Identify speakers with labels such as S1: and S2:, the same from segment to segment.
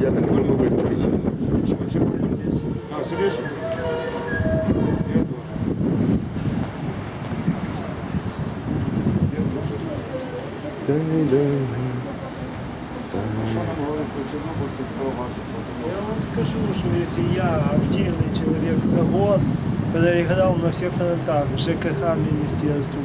S1: Я так думаю выступить. А, серьезно? Я тоже. Что нам говорят про чернобыльцев, про вас, пацанов?
S2: Я вам скажу, что если я активный человек за год проиграл на всех фронтах ЖКХ министерству,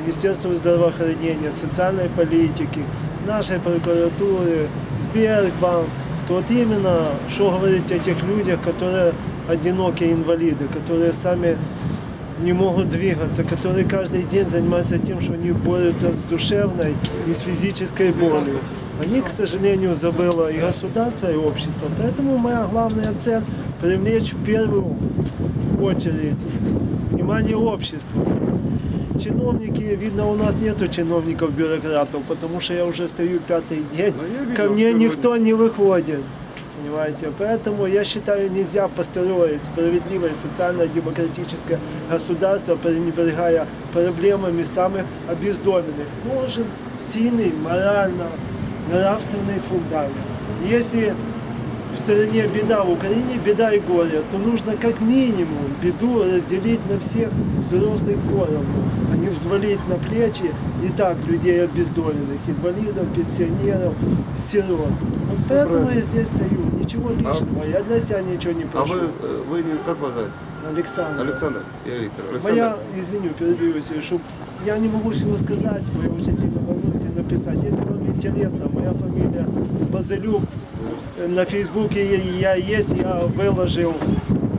S2: Министерству здравоохранения, социальной политики, нашей прокуратуры, Сбербанк, то вот именно, что говорить о тех людях, которые одинокие инвалиды, которые сами не могут двигаться, которые каждый день занимаются тем, что они борются с душевной и с физической болью. О них, к сожалению, забыло и государство, и общество. Поэтому моя главная цель – привлечь в первую очередь внимание общества. Чиновники, видно, у нас нету чиновников-бюрократов, потому что я уже стою пятый день,
S1: Ну, видел,
S2: ко мне никто не выходит. Понимаете? Поэтому я считаю, нельзя построить справедливое социально-демократическое государство, пренебрегая проблемами самых обездоленных. Нужен сильный морально нравственный фундамент. Если в стране беда, в Украине беда и горе, то нужно как минимум беду разделить на всех взрослых поровну, а не взвалить на плечи и так людей обездоленных, инвалидов, пенсионеров, сирот. Вот поэтому я здесь стою. Ничего лишнего, я для себя ничего не
S1: А
S2: прошу.
S1: вы, э, вы не, как вас зовут?
S2: Александр.
S1: Александр? Я Виктор. Александр.
S2: Моя, извиню, перебьюсь, что я не могу всего сказать, я очень сильно волнуюсь и написать. Если вам интересно, моя фамилия Базилюк. На Фейсбуке я есть, я выложил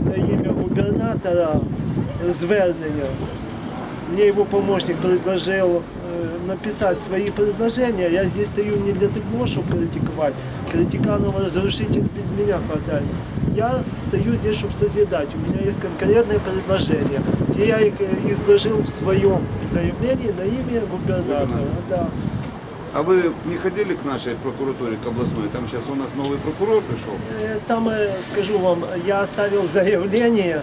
S2: на имя губернатора звернення. Мне его помощник предложил э, написать свои предложения. Я здесь стою не для того, чтобы критиковать. Критиканов разрушитель без меня хватает. Я стою здесь, чтобы созидать. У меня есть конкретные предложения. И я их э, изложил в своем заявлении на имя губернатора.
S1: Губернатора.
S2: Да.
S1: А вы не ходили к нашей прокуратуре, к областной? Там сейчас у нас новый прокурор пришел.
S2: Э, Там, э, скажу вам, я оставил заявление,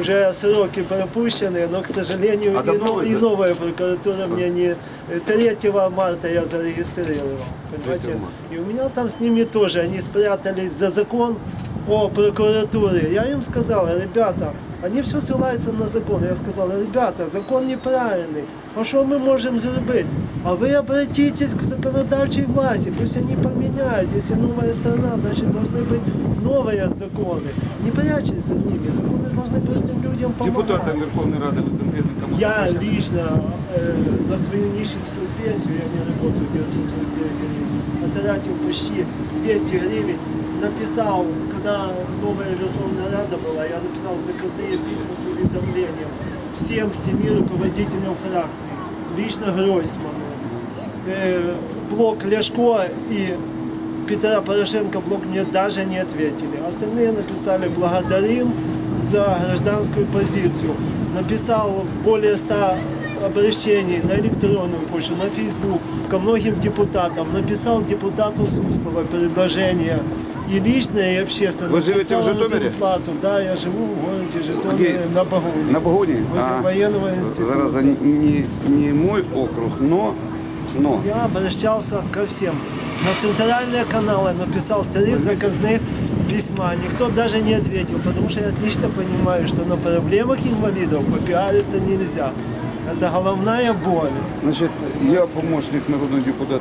S2: уже сроки пропущены, но, к сожалению,
S1: А
S2: и, но- и новая прокуратура мне не... э, 3 марта я зарегистрировал, понимаете?
S1: 3 марта.
S2: И у меня там с ними тоже, они спрятались за закон о прокуратуре. Я им сказал, ребята, они все ссылаются на закон. Я сказал, ребята, закон неправильный. А что мы можем сделать? А вы обратитесь к законодательной власти, пусть они поменяют. Если новая страна, значит должны быть новые законы. Не прячьтесь за ними. Законы должны простым людям помогать.
S1: Депутатом Верховной Рады вы конкретно кому
S2: Я
S1: обращались?
S2: лично э, на свою нищенскую пенсию, я не работаю 949 гривен, потратил почти 200 гривен, написал, когда новая Верховная Рада была, я написал заказные письма с уведомлением всем семи руководителям фракций, лично Гройсману, э, блок Ляшко и Петра Порошенко блок мне даже не ответили. Остальные написали благодарим за гражданскую позицию. Написал более 100 обращений на электронную почту, на Facebook, ко многим депутатам. Написал депутату Суслова предложение и личное, и общественное.
S1: Вы живете в Житомире?
S2: зарплату. Да, я живу в городе Житомире
S1: Где?
S2: на Багуне.
S1: На Погоде?
S2: Возле военного института.
S1: Зараза, не, не мой округ, но, но.
S2: Я обращался ко всем. На центральные каналы написал три заказных письма. Никто даже не ответил, потому что я отлично понимаю, что на проблемах инвалидов попиариться нельзя. Это головная боль.
S1: Значит, я помощник народного депутата